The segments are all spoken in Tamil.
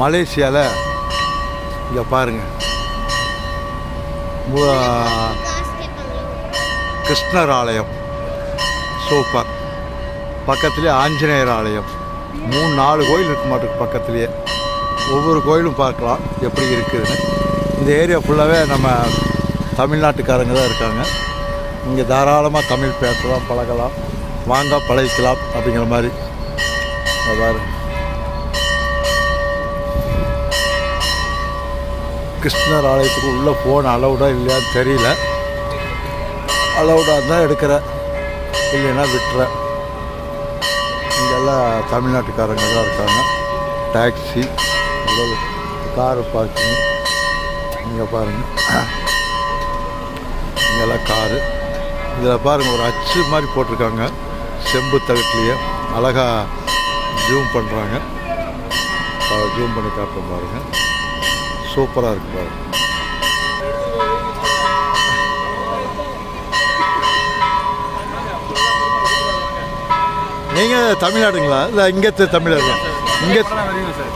மலேசியாவில் இங்கே பாருங்கள் கிருஷ்ணர் ஆலயம் சூப்பர் பக்கத்துலேயே ஆஞ்சநேயர் ஆலயம் மூணு நாலு கோயில் இருக்க மாட்டேங்குது பக்கத்துலேயே ஒவ்வொரு கோயிலும் பார்க்கலாம் எப்படி இருக்குதுன்னு. இந்த ஏரியா ஃபுல்லாகவே நம்ம தமிழ்நாட்டுக்காரங்க தான் இருக்காங்க. இங்கே தாராளமாக தமிழ் பேசலாம் பழகலாம். வாங்க பழகிக்கலாம் அப்படிங்கிற மாதிரி. இங்க கிருஷ்ணர் ஆலயத்துக்கு உள்ளே போன அலவுடா இல்லையான்னு தெரியல. அலௌடாக தான் எடுக்கிறேன் இல்லைன்னா விட்டுறேன் இங்கெல்லாம் தமிழ்நாட்டுக்காரங்க தான் இருக்காங்க. Taxi car parking. இங்கே பாருங்கள் இங்கெல்லாம் காரு. இதில் பாருங்கள் ஒரு அச்சு மாதிரி போட்டிருக்காங்க. செம்பு தகட்டிலேயே அழகாக ஜூம் பண்ணுறாங்க ஜூம் பண்ணி காட்டுறோம் பாருங்கள் சூப்பராக இருக்கு பாருங்க நீங்கள் தமிழ்நாடுங்களா? இல்லை இங்கே தமிழர்களா? இங்கே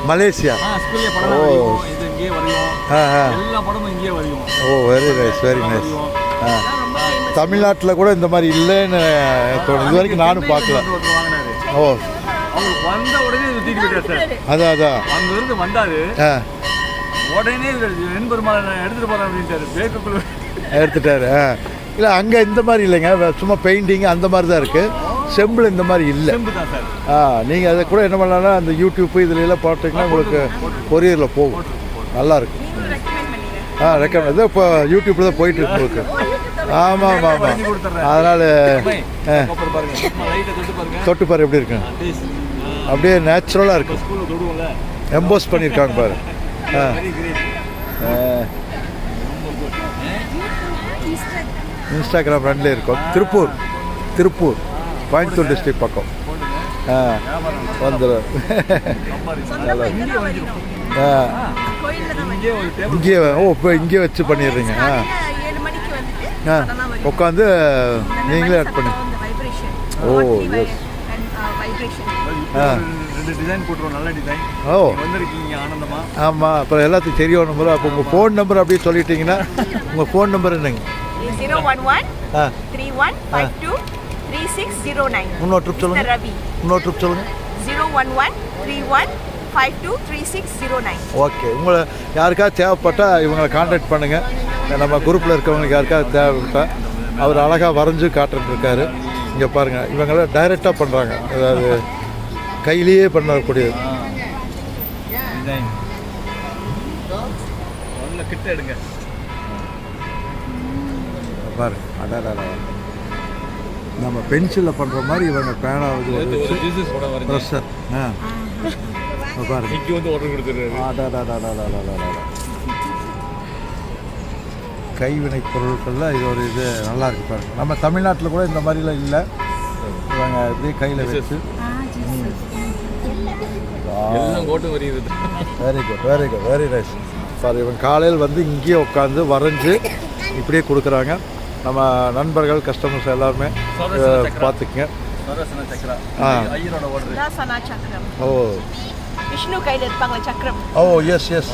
மலேசியா? ஓ. ஆ ஆ. ஓ வெரி நைஸ் வெரி நைஸ் ஆ. தமிழ்நாட்டில் கூட இந்த மாதிரி இல்லைன்னு தோணுது. இது வரைக்கும் நானும் பார்க்கல. ஓ. அதான் அதான். அங்க இருந்து வந்தாரு உடனே வெண்பெருமாளை நான் எடுத்துட்டு போறேன் அப்படின்ட்டாரு. பேக்குக்குள்ள எடுத்துட்டாரு இல்லை அங்கே இந்த மாதிரி இல்லைங்க. சும்மா பெயிண்டிங் அந்த மாதிரி தான் இருக்குது செம்பில் இந்த மாதிரி இல்லை. ஆ நீங்கள் அதை கூட என்ன பண்ணலாம்னா அந்த யூடியூப் இதுல எல்லாம் போட்டிங்கன்னா உங்களுக்கு கொரியரில் போகும். நல்லா இருக்கும். ஆ ரெக்கமெண்ட் இதோ இப்போ யூடியூப்பில் தான் போயிட்டு இருக்கு உங்களுக்கு. ஆமாம் ஆமாம் ஆமாம் அதனால் தொட்டு பாரு எப்படி இருக்கு அப்படியே நேச்சுரலாக இருக்கும். எம்போஸ் பண்ணியிருக்காங்க பாரு. இன்ஸ்டாகிராம் ஃப்ரெண்ட்லேயே இருக்கும். திருப்பூர். திருப்பூர். கோயம்புத்தூர் டிஸ்ட்ரிக்ட் பக்கம். ஆ. வந்துடும். இங்கே ஆ. இங்கே ஒரு டேபிள் இங்கேயே ஓ இப்போ இங்கேயே வச்சு பண்ணிடுறீங்க. ஆ. ஏழு மணிக்கு வந்துட்டு ஆ. உட்காந்து நீங்களே ஆட் பண்ணி. ஓ, vibration. ஆ. ரெண்டு டிசைன் போட்டுருவோம் நல்ல டிசைன் ஓ. வந்திருக்கீங்க ஆனந்தமா. ஆமாம் அப்புறம் எல்லாத்துக்கும் தெரியணும் போல. அப்போ உங்கள் ஃபோன் நம்பர் அப்படியே சொல்லிட்டீங்கன்னா உங்கள் ஃபோன் நம்பர் என்னங்க? 011 ஆ. 31 52 3609. இன்னொரு ட்ரிப் Mr. சொல்லுங்கள் Ravi. இன்னொரு ட்ரிப் சொல்லுங்கள் 011 31 52 3609. ஓகே உங்களை யாருக்காவது தேவைப்பட்டால் இவங்களை காண்டாக்ட் பண்ணுங்கள் நம்ம குரூப்பில் இருக்கவங்களுக்கு யாருக்காவது தேவைப்பட்டா அவர் அழகாக வரைஞ்சு காட்டுட்டு இருக்காரு. இங்கே பாருங்கள் இவங்களாம் டைரெக்டாக பண்ணுறாங்க அதாவது கையிலேயே பண்ணக்கூடியது. கிட்ட எடுங்க. பாரு அடாடா நம்ம பென்சிலில் பண்ணுற மாதிரி இவங்க வரைஞ்சு ப்ரெஷர் ஆ இங்கே வந்து ஆர்டர் கொடுத்துருக்காரு அடாடாடாடாடாடாடா. கைவினை பொருட்களில் இது ஒரு இது நல்லா இருக்கு பாருங்க. நம்ம தமிழ்நாட்டில் கூட இந்த மாதிரிலாம் இல்லை இவங்க இப்படியே கையில் வச்சு எல்லாம் கோட்டு வரையுது. Very good very good very nice sir இவங்க காலையில் வந்து இங்கேயே உட்காந்து வரைஞ்சி இப்படியே கொடுக்குறாங்க. நம்ம நண்பர்கள் கஸ்டமர்ஸ் எல்லாருமே. பார்த்துக்குங்க. ஓ. விஷ்ணு கையில் இருப்பாங்க சக்கரம். ஓ எஸ் எஸ்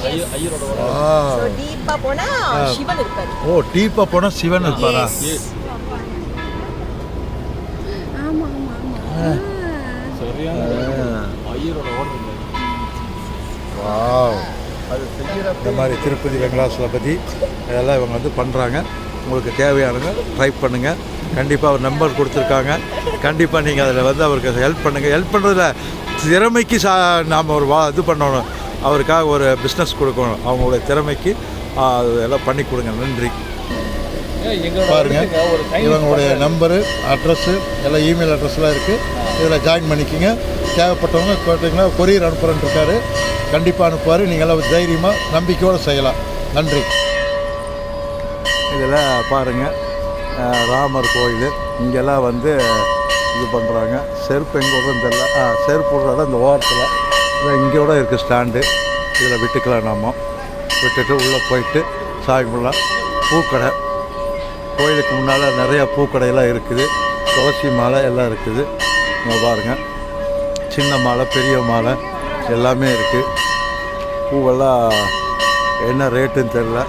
போனா சிவன் இருப்பாரு. ஓ டீப்பாக போனால் சிவன் இருப்பாரா? அது இந்த மாதிரி திருப்பதி வெங்கடாசலபதி இதெல்லாம் இவங்க வந்து பண்ணுறாங்க உங்களுக்கு தேவையானங்க ட்ரை பண்ணுங்கள் கண்டிப்பாக அவர் நம்பர் கொடுத்துருக்காங்க. கண்டிப்பாக நீங்கள் அதில் வந்து அவருக்கு ஹெல்ப் பண்ணுங்கள் ஹெல்ப் பண்ணுறதுல திறமைக்கு சா நாம் ஒரு வா இது பண்ணணும். அவருக்காக ஒரு பிஸ்னஸ் கொடுக்கணும். அவங்களுடைய திறமைக்கு ஆ, அது எல்லாம் பண்ணி கொடுங்க. நன்றி. எங்களோட பாருங்க. இடத்துக்கு ஒரு டைம் இவங்களுடைய நம்பரு அட்ரஸ்ஸு எல்லாம் இமெயில் அட்ரஸ்லாம் இருக்குது இதில் ஜாயின் பண்ணிக்கோங்க. தேவைப்பட்டவங்க கேட்டிங்கன்னா கொரியர் அனுப்புகிறேன்னு இருக்காரு. கண்டிப்பாக அனுப்புவார். நீங்கள் தைரியமாக நம்பிக்கையோடு செய்யலாம். நன்றி. இதில் பாருங்கள் ராமர் கோயில். இங்கெல்லாம் வந்து இது பண்ணுறாங்க செருப்பு எங்கே விடுறதுன்னு தெரியல ஆ செருப்பு விடுறத இந்த ஓரத்தில். இல்லை இங்கேயோட இருக்குது ஸ்டாண்டு. இதில் விட்டுக்கலாம் நாம விட்டுட்டு உள்ளே போயிட்டு சாமி கும்பிடலாம். பூக்கடை. கோயிலுக்கு முன்னால் நிறையா பூக்கடையெல்லாம் இருக்குது. துளசி மாலை எல்லாம் இருக்குது. இங்கே பாருங்கள் சின்ன மாலை பெரிய மாலை எல்லாமே இருக்குது பூவெல்லாம் என்ன ரேட்டுன்னு தெரில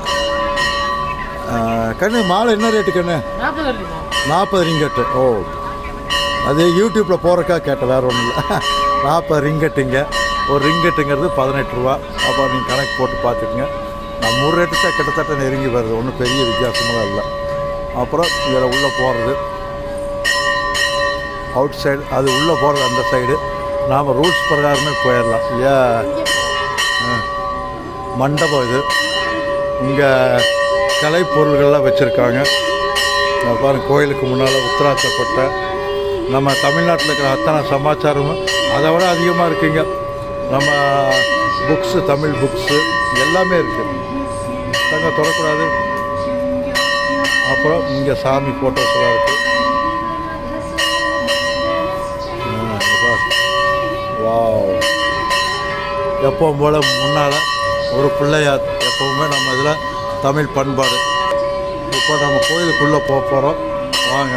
கண்ணு மாலை என்ன ரேட்டு கண்ணு? நாற்பது ரிங்கெட்டு. ஓ. அது யூடியூப்பில் போகிறக்கா கேட்டேன் வேறு ஒன்றும் இல்லை. நாற்பது ரிங்கெட்டுங்க. ஒரு ரிங்கெட்டுங்கிறது பதினெட்டு ரூபா. அப்போ நீங்கள் கணக்கு போட்டு பார்த்துக்குங்க. நம்ம ஊர் ரேட்டு தான் கிட்டத்தட்ட நெருங்கி வருது. ஒன்றும் பெரிய வித்தியாசமெல்லாம் இல்லை. அப்புறம் இதில் உள்ளே போகிறது அவுட் சைடு அது உள்ளே போகிறது அந்த சைடு நாம் ரூல்ஸ் பிரகாரமே போயிடலாம். ஏ மண்டபம் இது. இங்கே கலைப்பொருள்கள்லாம் வச்சுருக்காங்க. பாருங்க கோயிலுக்கு முன்னால் உத்தராட்சப்பட்ட நம்ம தமிழ்நாட்டில் இருக்கிற அத்தனை சமாச்சாரமும் அதை விட அதிகமாக இருக்குங்க. நம்ம புக்ஸு தமிழ் புக்ஸு எல்லாமே இருக்குது தங்க தொடக்கூடாது. அப்புறம் இங்கே சாமி ஃபோட்டோஸ்லாம் இருக்குது வாவ் எப்பவும் போல் முன்னால் ஒரு பிள்ளையார் எப்பவுமே நம்ம இதில் தமிழ் பண்பாடு. இப்போ நம்ம கோயிலுக்குள்ளே போக போகிறோம் வாங்க.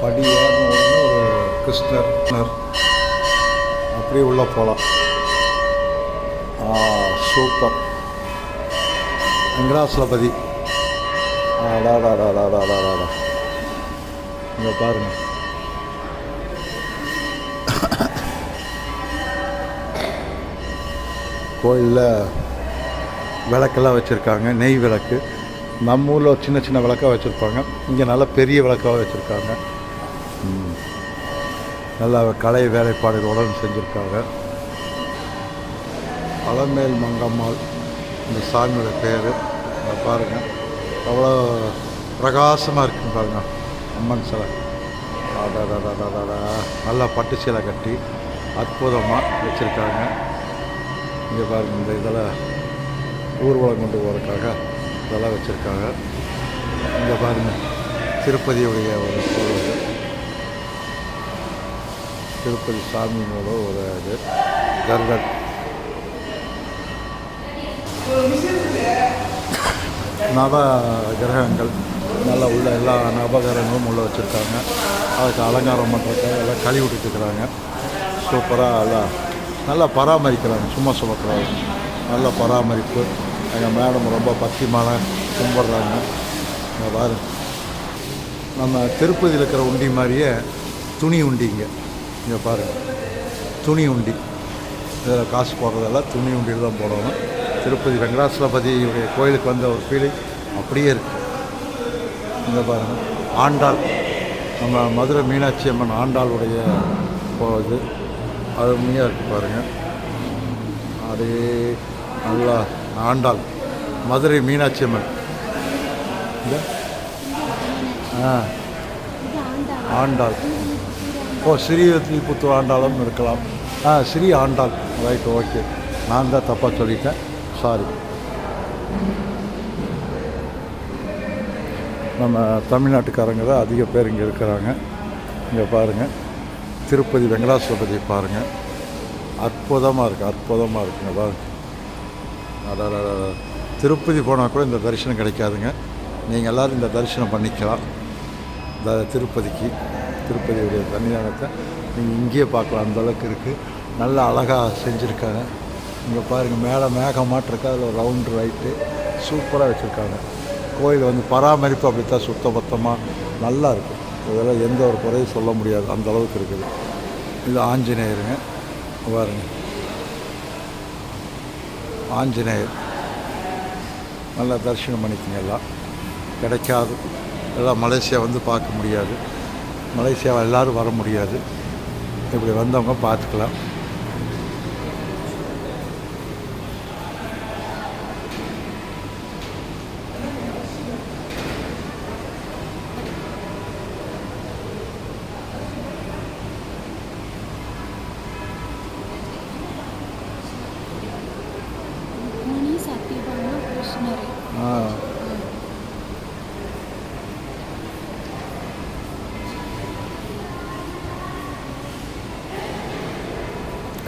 படி ஏறின ஒரு கிருஷ்ணர் கிருஷ்ணர். அப்படியே உள்ளே போகலாம் சூப்பர். வெங்கடாசலபதி. அடாடாடாடாடாடாடா இங்கே பாருங்கள் கோயிலில் விளக்கெல்லாம் வச்சுருக்காங்க நெய் விளக்கு. நம்ம ஊரில் சின்ன சின்ன விளக்காக வச்சுருப்பாங்க. இங்கே நல்லா பெரிய விளக்காக வச்சுருக்காங்க. நல்லா கலை வேலைப்பாடுகளுடன் செஞ்சுருக்காங்க. பழமேல் மங்கம்மாள் இந்த சாமியோட பேர். பாருங்கள் அவ்வளோ பிரகாசமாக இருக்குன்னு பாருங்க. அம்மன் சிலை. நல்லா பட்டு சீலை கட்டி அற்புதமாக வச்சுருக்காங்க. இங்கே பாருங்க இந்த இதெல்லாம் ஊர்வலம் கொண்டு போகிறதுக்காக இதெல்லாம் வச்சுருக்காங்க. இங்கே பாருங்க திருப்பதியுடைய ஒரு கோவில். திருப்பதி சாமியினோட ஒரு இது கருடன். நவ கிரகங்கள் நல்லா உள்ள எல்லா நவகிரகங்களும் உள்ளே வச்சுருக்காங்க. அதுக்கு அலங்காரம் பண்ணுறதுக்காக எல்லாம் கழுவி விட்டுருக்குறாங்க சூப்பராக எல்லாம் நல்லா பராமரிக்கிறாங்க சும்மா சொல்லக்கூடாது. நல்ல பராமரிப்பு. எங்கள் மேடம் ரொம்ப பக்திமான கும்பிட்றாங்க. இங்கே பாரு. நம்ம திருப்பதியில் இருக்கிற உண்டி மாதிரியே துணி உண்டிங்க இங்கே. பாருங்கள் துணி உண்டி. இதில் காசு போடுறதெல்லாம் துணி உண்டியில் தான் போடணும். திருப்பதி வெங்கடாசலபதியுடைய கோயிலுக்கு வந்த ஒரு ஃபீலிங் அப்படியே இருக்குது இங்கே பாருங்கள் ஆண்டாள். நம்ம மதுரை மீனாட்சி அம்மன் ஆண்டாளுடைய போகுது அருமையாக இருக்குது பாருங்கள் அதே நல்லா ஆண்டாள் மதுரை மீனாட்சி அம்மன். ஆ. ஆண்டாள். ஓ ஸ்ரீவில்லிபுத்தூர் ஆண்டாளும் இருக்கலாம். ஆ ஸ்ரீ ஆண்டாள். ரைட் ஓகே நான் தான் தப்பாக சொல்லிட்டேன். சாரி நம்ம தமிழ்நாட்டுக்காரங்க தான் அதிக பேர் இங்கே இருக்கிறாங்க. இங்கே பாருங்கள் திருப்பதி வெங்கடாசலபதி பாருங்கள் அற்புதமாக இருக்குது அற்புதமாக இருக்குங்க பாருங்க திருப்பதி போனால் கூட இந்த தரிசனம் கிடைக்காதுங்க. நீங்கள் எல்லோரும் இந்த தரிசனம் பண்ணிக்கலாம். இந்த திருப்பதிக்கு திருப்பதியுடைய சன்னிதானத்தை நீங்கள் இங்கேயே பார்க்கலாம் அந்தளவுக்கு இருக்குது நல்லா அழகாக செஞ்சுருக்காங்க. இங்கே பாருங்கள் மேலே மேகமாட்டு இருக்கு அதில் ரவுண்டு ரைட்டு. சூப்பராக வச்சுருக்காங்க. கோயில் வந்து பராமரிப்பு அப்படித்தான் சுத்தபத்தமாக நல்லா இருக்கும் இதெல்லாம் எந்த ஒரு குறையும் சொல்ல முடியாது அந்த அளவுக்கு இருக்குது. இது ஆஞ்சநேயருங்க. பாருங்க. ஆஞ்சநேயர். நல்லா தரிசனம் பண்ணிக்கங்க எல்லாம். கிடைக்காது. எல்லாம் மலேசியா வந்து பார்க்க முடியாது. மலேசியாவை எல்லோரும் வர முடியாது. இப்படி வந்தவங்க பார்த்துக்கலாம்.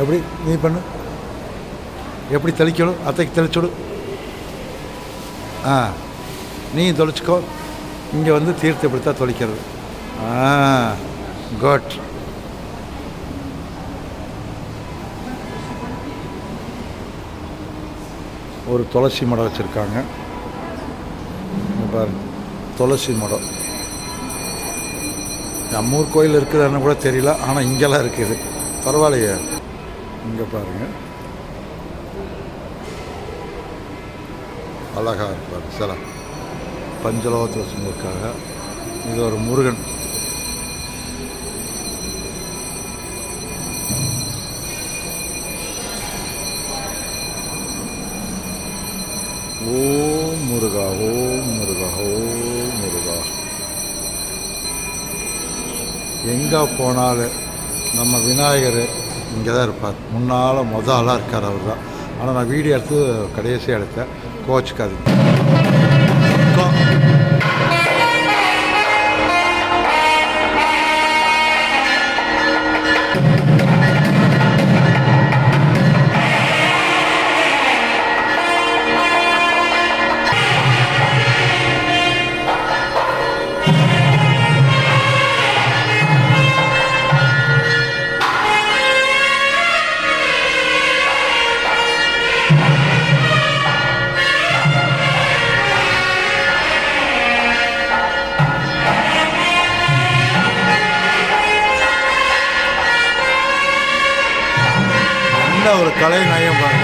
எப்படி நீ பண்ணு? எப்படி தெளிக்கணும்? அத்தைக்கு தெளிச்சுடு. ஆ நீ தொலைச்சிக்கோ இங்கே வந்து தீர்த்து இப்படி தான் தொலைக்கிறது ஆ குட் ஒரு துளசி மடம் வச்சுருக்காங்க. பாரு துளசி மடம். நம்ம ஊர் கோயில் இருக்குதுன்னு கூட தெரியல ஆனால் இங்கெல்லாம் இருக்குது பரவாயில்லையே. இங்கே பாருங்கள் அழகா இருப்பார் சில. பஞ்சலோகத்தில் வச்சுருக்காங்க இது ஒரு முருகன். ஓம் முருகா ஓம் முருகா ஓம் முருகா. எங்கே போனாலும் நம்ம விநாயகர் இங்கே தான் இருப்பார். முன்னால் மொத ஆளாக இருக்கார் அவர் தான் ஆனால் நான் வீடியோ எடுத்து கடைசியாக எடுத்தேன். கோச்சுக்காது கலை நயம் பாருங்க.